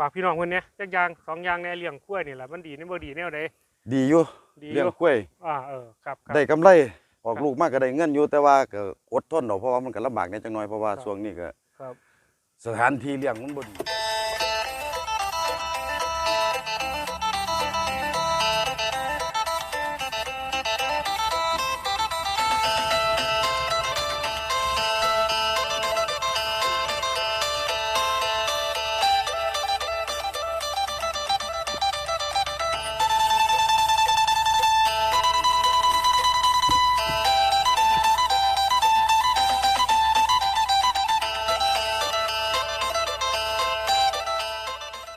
ฝากพี่น้องคนเนี้ยจักอย่างสองอย่างในเลี้ยงกล้วยนี่แหละมันดีนี่บ่ดีแนวใด ดีอยู่ดีอเลี้ยงยู่กล้วย อ่าเออครับครับ ได้กำไรออกครับลูกมากก็ได้เงินอยู่แต่ว่าก็อดทนเอาเพราะว่ามันก็ลำบากในจังน้อยเพราะว่าครับ ช่วงนี้ก็ครับ สถานที่เลี้ยงมันบ่ดี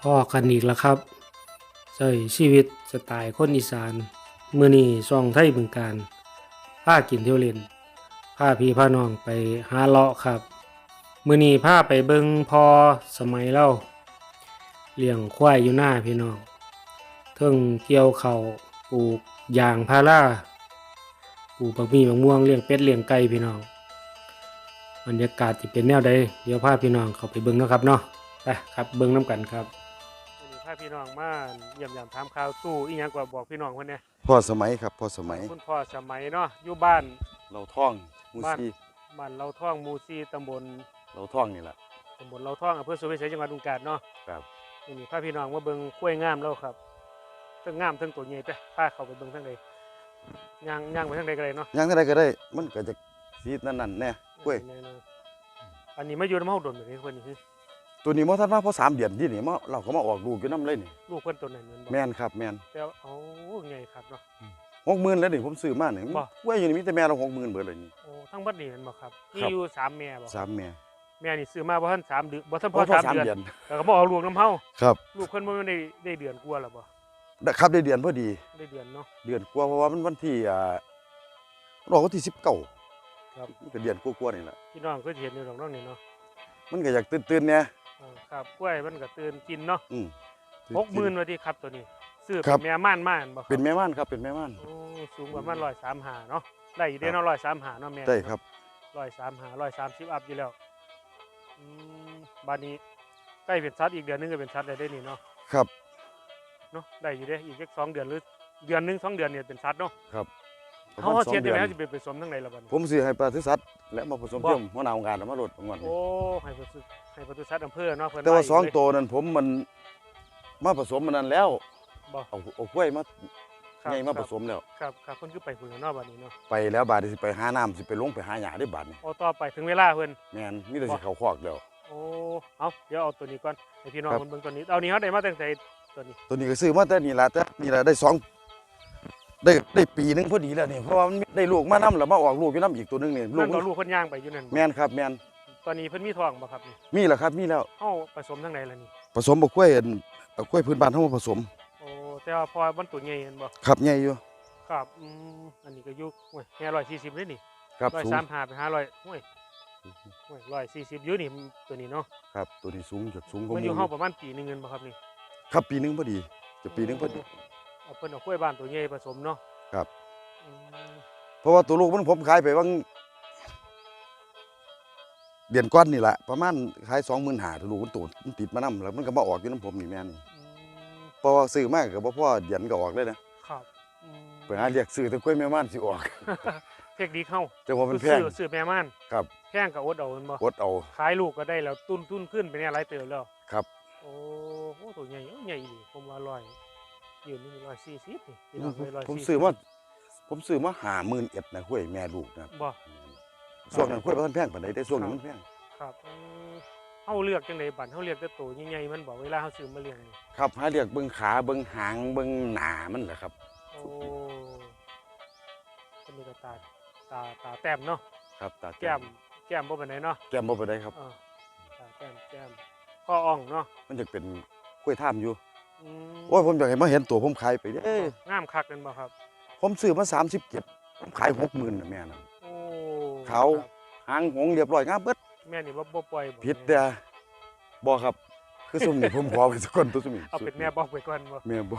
พ่อกันอีกแล้วครับใช้ชีวิตสไตล์คนอีสาน มือนี้ซ่องไทยบึงการพากินเที่ยวเล่นพาพี่พาน้องไปหาเลาะครับ มื้อนี้าไปเบิ่งพอสมัยเล่าเลี้ยงควายอยู่หน้าพี่น้องเทิงเกี่ยวเขาวปลูกยางพาราปลูกบักมีบักม่วงเลี้ยงเป็ดเลี้ยงไก่พี่น้องบรรยากาศสิเป็นแนวใดเดี๋ยวพาพี่น้องเขาไปเบิ่งนะครับเนาะไปครับเบิ้งน้ำกันครับาพี่น้องมาเยี่ยมยามถามข่าวตู้อีหยังกว่าบอกพี่น้องคนเนี้ยพ่อสมัยครับพ่อสมัยคุณพ่อสมัยเนาะอยู่บ้าน เราท่องมูบ้าน ซีบ้านเราท่องหมูซีตำบลเราท่องนี่แหละ ตำบลเราท่องอำเภอสุวรรณจังหวัดอุดรเนาะครับวันนี้พาพี่น้องมาเบิ้งกล้วยงามแล้วครับทั้งงามทั้งตัวใหญ่ไปพาเข้าไปเบิ้งทั้งใดย่างย่างไปทั้งใดก็ได้เนาะยังเท่าใดก็ได้ มันก็จะสีนั่นนั่นแน่กล้วยแน่ๆอันนี้มาอยู่น้ำเฮาดนแบบนี้คนนี้คือ ตัวนี้มาทันมาเพราะสามเดือนที่นี่มาเราก็มาออกลูกอยู่น้ำเลยนี่ลูกเพิ่นตัวนั้นแม่นบ่แม่นครับแม่นแต่ว่าเอาไงครับเนาะ หกหมื่นแล้วนี่ผมซื้อมานี่บ่กล้วยอยู่นี่มีแต่แม่เราหกหมื่นเบิดเลยนี่ โอ้ทั้งบัดนี้แม่นบ่ครับมีครับ อยู่สามแม่บ่สามแม่แม่นี่ซื้อมาบ่ทันสามเดือนบ่ทันพพออสามสามเดือนเดือนแล้วก็บ่เอาลูกน้ำเฮาครับลูกเพิ่นบ่แม่นได้ได้เดือนกว่าแล้วบ่ได้ครับได้เดือนพอดี ได้เดือนเนาะ เดือนกว่าเพราะว่ามันวันที่อ่ามันออกวันที่สิบเก้าครับมันก็เดือนกว่าๆนี่แหละพี่น้องเคยเห็นอยู่ดอกน้องนี่เนาะมันก็อยากตื่นๆเนี่ย อ่าครับกล้วยมันก็ตื่นกินเนาะอืม60,000ว่าที่ครับตัวนี้ซื้อครัเป็นบแม่ม่านมาอันบ่ครับเป็นแม่ม่านครับเป็นแม่ม่านโอ้สูงประมาณ135เนาะได้อยู่เด้เนาะ135เนาะแม่ ได้ครับ135 130อัพอยู่แล้วอืมบัดนี้ใกล้เป็นสัตว์อีกเดือนหนึงก็เป็นสัตว์ได้เด้นี่เนาะครับ เนาะได้อยู่เด้อีกจักสองเดือนหรือเดือนหนึงสองเดือนเนี่ยเป็นสัตว์เนาะครับประ เฮามาณเฮาสอเทียงนเดืได้อนแล้วสิไปผสมทั้งใดล่ะบัดนี้ผมซื้อให้ปลาทุสัตว์และมาผสมบ่เทียมหัวหน้าองค์การเอามาลดงวดนี้โอ้ให้ปศุให้ปศุสัตว์อำเภอเนาะเพิ่นแต่ว่าไสองเลยตัวนั้นผมมันมาผสมมันนั้นแล้วบ่ เอาเอากล้วยมาครับไงมาคผรับสมแล้ว ครับครับเพิ่นคือไปพุ่นแล้วเนาะบัดนี้เนาะไปแล้วบาดนี้สิไปหาน้ำสิไปลงไปหาหญ้าได้บาดนี่โอ้ต่อไปถึงเวลาเพิ่น แม่นมีแต่สิเข้าคอกแล้ว โอ้ เอาเดี๋ยวเอาตัวนี้ก่อนให้พี่น้องครับเพิ่นเบิ่งตัวนี้ เอานี้เฮาได้มาตั้งแต่ตัวนี้ ตัวนี้ก็ซื้อมาแต่นี่ล่ะแต่นี่ล่ะได้สอง ได้ได้ปีหนึงพอดีแล้วนี่เพราะว่ามันได้ลูกมานํแล้วมาออกลูกอยู่นํอีกตัวหนึงนี่ลูนั่กนมัก็นลูกเพิ่นย่างไปอยู่นั่นบ่แม่นครับแม่นตอนนี้เพิ่นมีท้องบ่ครับนี่มีแล้วครับมีแล้วเฮาผสมทั้งใดล่ะนี่ผสมบักกล้วยอันเอากล้วยพื้นบ้านเฮามาผสมโอ้แต่ว่าพอมันตัวใหญ่เห็นบ่ครับใหญ่อยู่ครับอืมอันนี้ก็อยู่โอ้ยแค่140เลยนี่ครับสูง135ไป500โอ้ยโอ้ย140อยู่นี่ตัวนี้เนาะครับตัวนี้สูงจากสูงกว่ามันหอยู่มู่เฮาประมาณปีหนึงเงินบ่ครับนี่ครับปีหนึงพอดีจะปีหนึงพอดี เอาเพิ่นเอากล้วยบ้านตัวใหญ่ผสมเนาะครับ อืมเพราะว่าตัวลูกมันผมขายไปบางเดือนก้อนนี่แหละประมาณขายสองหมื่นหาตัวลูกมันโตมันติดมานํแล้วมันก็มาออกอยู่น้ำผมนี่แม่นอืมเพราะว่าซื้อมากกับพ่อเดือนก็ออกเลยนะครับอืมไปหาเรียกซื้อแต่กล้วยแม่ม่านสิออกเทคนิคเข้าแต่ว่ามันแพง ซื้อซื้อแม่ม่านครับ แพงกับอดเอาแมันบ่อดเอา ขายลูกก็ได้แล้วตุ้นตุ้นขึ้นไปเนี่ยหลายเติบแล้วครับ โอ้โหตัวใหญ่เอ้ยใหญ่ดีผมว่าร้อย ยืนนี่ร้อยสี่สิบนี่พี่น้องเลยร้อยผมสี่ซื้อมาผมซื้อมาหาหมื่นเอ็ดนะกล้วยแม่ลูกนะบ่ช่วงนั้นกล้วยมันแพงปานใดแต่ช่วงนี้มันแพงครับอืมเฮาเลือกจังไดบัดเฮาเลือกแต่ตัวใหญ่ๆมันบอกเวลาเฮาซื้อมาเลี้ยงนี่ครับหาเรียกเบิ่งขาเบิ่งหางเบิ่งหน้ามันแหละครับ โอ้คนนี้ก็ตาตาตาแต้มเนาะครับตาแก้มแก้มบ่ปานใดเนาะแก้มบ่ไปได้ครับ เออตาแก้มแก้มข้ออ่องเนาะมันจะเป็นกล้วยท่ามอยู่อืม โอ้ยผมอยากให้มาเห็นตัวผมขายไปเด้งามคักกันบ่ครับ ผมซื้อมา37ผมขาย60,000น่ะแม่น่ะโอ้เขาครับหางหงเรียบร้อยงามเบิดแม่นี่บ่บ่ปล่อยบ่ผิดแต่บ่ครับ คือซุมนี้ผมขอไปสักคนตัวซุมนี้เอาเป็นแม่บอกไปก่อนบ่แม่บ่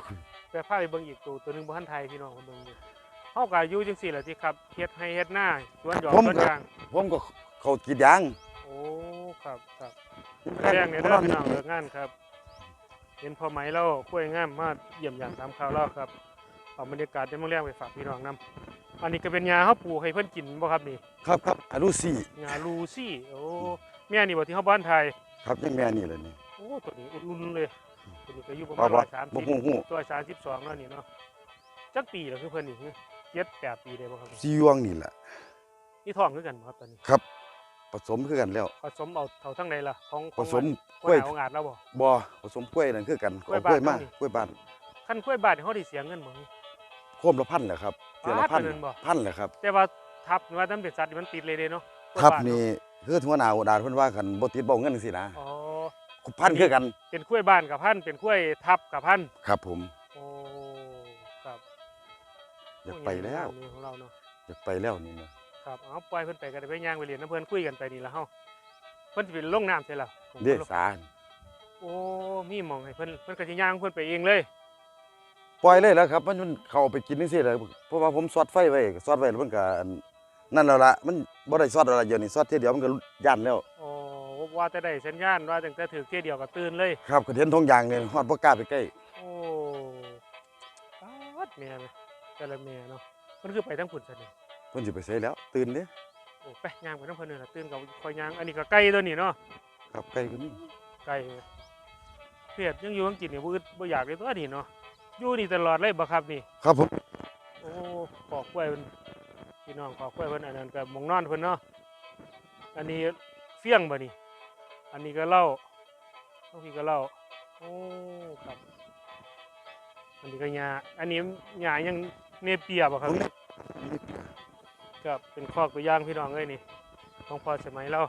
แต่พาไปเบิ่งอีกตัวตัวหนึงบ่ทันไทยพี่น้องเพิ่นเบิ่งอยู่เฮาก็อายุจังซี่แหละที่ครับเฮ็ดให้เฮ็ดหน้าสวนหยอกสวนยางผมก็เขากรีดยางโอ้ครับครับแจ้งเนี่ยเด้อพี่น้องเลิกงานครับ เห็นพอไหมแล้วคุยงามมาเยี่ยมยามตามข่าวเล่าครับเอาบรรยากาศในเมืองแรกไปฝากพี่น้องนํอันนี้ก็เป็นยาเฮาปลูกให้เพิ่นกินบ่ครับนี่ครับครับอนุสี่ยาลูซี่โอ้แม่นี่บ่ที่เฮาบ้านไทยครับนี่แม่นี่เลยนี่โอ้ตัวนี้อุ่นๆเลยตัวนี้ก็อยู่ประว่ามาณว่า130บ่ฮู้ฮู้ตัว32แล้วนี่เนาะจักปีแล้วคือเพิ่นนี่คือ7 8ปีได้บ่ครับนี่สียวงนี่แหละนี่ท้องคือกันบ่ครับตอนนี้ครับ ผสมคือกันแล้วผสมเอาเท่าทั้งใดล่ะของขผองสมกกล้ล้ววยหาวงาดแล้วบ่บ่ผสมกล้วยนั่นคือกันกล้วยเอากล้วยบ้ามานนี่กล้วยบ้านคันกล้วยบาทนี่เฮาได้เสียเงินบ่โคมละพันแหละครับเดือนละบาทพันเท่านั้นบ่พันแหละครับ แต่ว่าทับว่าน้ำเป็นสัตว์นี่มันติดเลยเด้เนาะกล้วยครับาทเาะนี่คือหัวหน้าหัวดาเพิ่นว่ากันบ่ติดบ่เงินจังซี่นะอ๋อพันคือกัน เป็นกล้วยบ้านกับพันธุ์เป็นกล้วยทับกับพันธุ์ครับผมโอ้ครับอยากไปแล้วโอ้ยงามนี่ของเราเนาะอยากไปแล้วนี่นะ ครับเอาปล่อยเพิ่นไปก็ได้ไปย่างไปเรียนน้ำเพิ่นคุยกันไปนี่ละเฮาเพิ่นสิเป็นลงน้ำใช่ล่ะผมเด้ก็ลงสาโอ้มีหมองให้เพิ่นเพิ่นก็สิย่างเพิ่นไปเองเลย ปล่อยเลยแล้วครับ มันมันเข้าไปกินจังซี่เลยเพราะว่าผมซอดไฟไว้ซอดไว้แล้วมันก็อันนั่นแล้วล่ะมันบ่ได้ซอดอะไรเดียวนี่ซอดเทียเดียวมันก็ย่านแล้วโอ้ว่าแต่ได้สัญญาณว่าตั้งแต่ถือเที่ยเดียวก็ตื่นเลย ครับก็เห็นทงยางนี่ฮอดบ่กล้าไปใกล้โอ้ปัดแม่เลยแต่ละแม่เนาะมันคือไปทั้งผุนซะนี่เพิ่นสิไปใส่แล้ว ตื่นเด้โอ้ไปย่างไปทั้งเพิ่นนี่ล่ะตื่นกับคอยย่างอันนี้ก็ไก่ตัวนี้เนาะครับใกล้ก็มีไก่เพียดยังอยู่อังกฤษนี่บ่อึดบ่อยากเลยตัวนี้เนาะอยู่นี่ตลอดเลยบ่ครับนี่ ครับผมโอ้ขอกล้วยเพิ่นพี่น้องขอกล้วยเพิ่นอันนั้นก็หมองนอนเพิ่นเนาะอันนี้เฟี้ยงบ่นี่อันนี้ก็เหล้าต้องพี่ก็เหล้าโอ้ครับอันนี้ก็หญ้าอันนี้หญ้ายังเนเปียบ่ครับผม ครับเป็นคอกตัวอย่างพี่น้องเอ้ยนี่ของพ่อสมัยเรา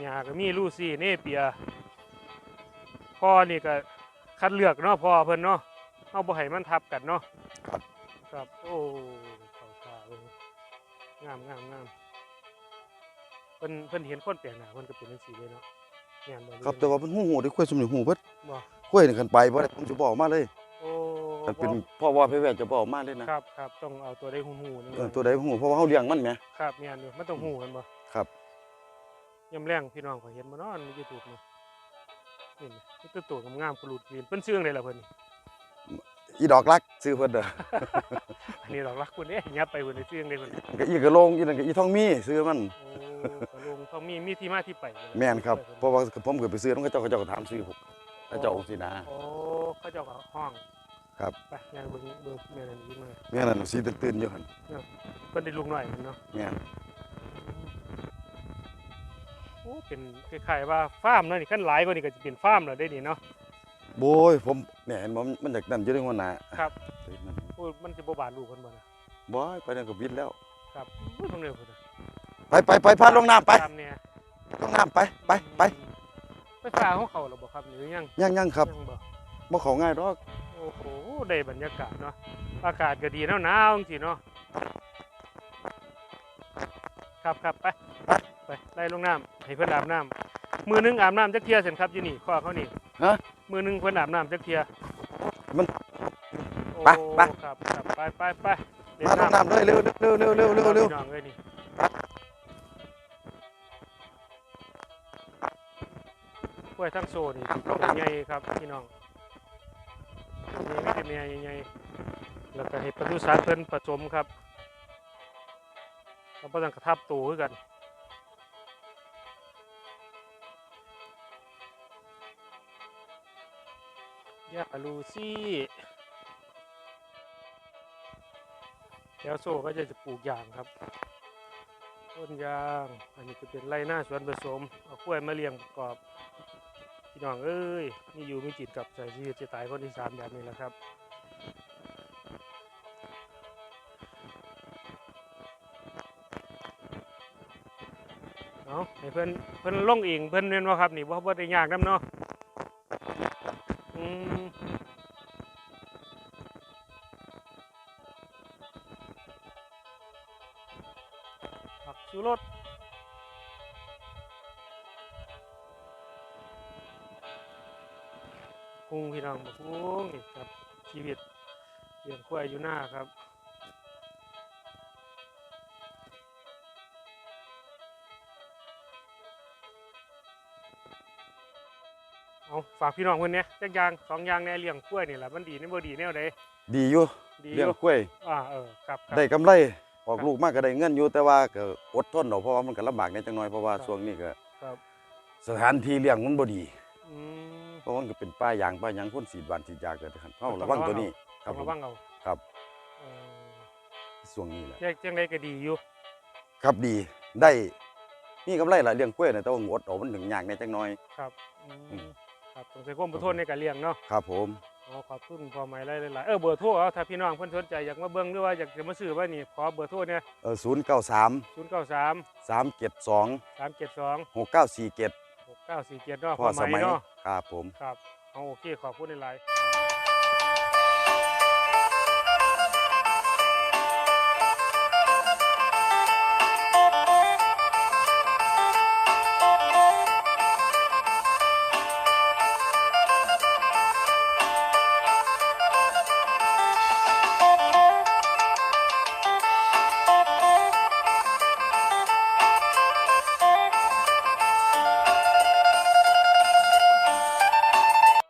หญ้าก็มีลูซี่เนเปียพ่อนี่ก็คัดเลือกเนาะพ่อเพิ่นเนาะเฮาบ่ให้มันทับกันเนาะครับครับโอ้เขาท่าเบิ่งงามงามงามเพิ่นเพิ่นเห็นคนแปลกหน้าเพิ่นก็เป็นจังซี่เลยเนาะแม่นบ่ครับแต่ว่าเพิ่นฮู้ฮู้ได้คุยสมนี่ฮู้เบิดบ่คุยนี่คันไปบ่ได้ผมสิบ่ออกมาเลย โอ้ คันเป็นบ่พ่อว่าไปแวะจะบ่ออกมาเลยนะครับครับต้องเอาตัวได้หูหูนึงเออตัวใดฮู้เพราะว่าเฮาเลี้ยงมันแหมครับแม่นอยู่มันต้องหูกันบ่ครับยามแรงพี่น้องก็เห็นบ่เนาะใน YouTube นี่นี่นี่ตัวตัวงามๆปลุดกรีนเพิ่นชื่ออะไรล่ะเพิ่นนี่อีดอกรักซื้อเพิ่นเด้ออันนี้ดอกรักคุณเด้ยับไปเพิ่นได้ชื่ออะไรเพิ่นก็อีกระโลงอีนั่นก็อีทองมีซื้อมันโอ้กระลงเขามีมีที่มาที่ไปเลยแม่นครับเพราะว่าผมเคยไปซื้อมันก็เจ้าเขาเจ้าก็ถามซื้อผมเขาเจ้าสินะโอ้เขาเจ้าก็ห้อง ครับ ไปงานเบิ่งเบิ่งแม่นั่นยิงมาแม่นั่นสีตื่นๆอยู่หั่นเพิ่นได้ลูกน้อยมันเนาะแม่นโอ้เป็นคล้ายๆว่าฟาร์มเนาะนี่คันหลายกว่านี่ก็จะเป็นฟาร์มแล้วได้นี่เนาะโบยผมเนี่ยเห็นบ่มันจากนั่นอยู่ในหัวหน้าครับเฮ้ยมันโอ้ยมันสิบ่บาดลูกเพิ่นบ่นะบ่ยไปนั่นก็บิดแล้ว ครับอุ้ยเพิ่งเร็วเพิ่นน่ะไปไปไปพาลงน้ำไปตามเนี่ยลงน้ำไปไปไปไฟฟ้าของเขาหรอบ่ครับหรือยังยังยังครับยังบ่ บ่เข้าง่ายดอก โอ้โห ได้บรรยากาศเนาะ อากาศก็ดีหนาวๆจังซี่เนาะ ครับครับไป ไปไปไล่ลงน้ำให้เพิ่นอาบน้ำมือหนึงอาบน้ำจักเที่ยเส้นครับอยู่นี่ข้อเขานี่ฮะ มือหนึงเพิ่นอาบน้ำจักเที่ยมันโอ้ไปไป ครับครับไปไปไปเล่มาลงน้ำเลยเร็วเร็วเร็วเร็วเร็วเร็วพี่น้องเอ้ยนี่กล้วยทั้งโซนี่ตัวใหญ่ครับพี่น้อง ตัวใหญ่ไม่ใช่แม่ใหญ่ๆแล้วก็ให้ปศุสัตว์เพิ่นผสมครับแล้วก็ต้องกระทับตัวคือกันยาลูซี่แล้วโซ่ก็จะจะปลูกยางครับ ต้นยาง อันนี้ก็เป็นไรหน้าสวนผสม เอากล้วยมาเลี้ยงประกอบ พี่น้องเอ้ยมีอยู่มีจิตกับใจชีวิตจะตายคนที่สามแบบนี้แหละครับเอาให้เพิ่อนเพิ่อนลงเองเพิ่อนเรียนว่าครับนี่ว่าบ่ได้ยากนำเนาะอืมผักชูรส พี่น้องบักกุ้งนี่ครับชีวิตเลี้ยงควายอยู่หน้าครับอเอาฝากพี่น้องเพิ่นเนี่ยจักอย่างสองอย่างแน่เลี้ยงกล้วยนี่แหละมันดีในบ่ดีแนวใดดีอยู่ดีอเลี้ยงยู่กล้วย อ่าเออครับครับ ได้กำไรออกครับลูกมากก็ได้เงินอยู่แต่ว่าก็อดทนเอาเพราะว่ามันก็ลำบากในจังน้อยเพราะว่าครับช่วงนี้ก็ครับ สถานที่เลี้ยงมันบ่ดีอืม เพราะว่ามันก็เป็นป้ายางป้ายหยังพ่นสีดหวานสีดยาเกิดขึ้นเฮาระวังตัวนี้คต้รัอบงผมระวังเอาครับเออช่วงนี้แหละจังจังไดก็ดีอยู่ครับดีได้มีกำไรล่ะเลี้ยงกล้วยน่ะแต่ว่าอดเอามันถึงยากในจังน้อย ครับอืมอืมครับต้องใช้ความอดทนในการเลี้ยงเนาะครับผม อ๋อขอบคุณพ่อใหม่หลายๆเออเบอร์โทรเอาถ้าพี่น้องเพิ่นสนใจอยากมาเบิ่งหรือว่าอยากจะมาซื้อว่านี่ขอเบอร์โทรเนี่ยเออ093 093 372 372 6947 6947เนาะพ่พ่ออใหส ม่มัยเนาะครับผม ครับเอาโอเคขอบคุณหลายๆ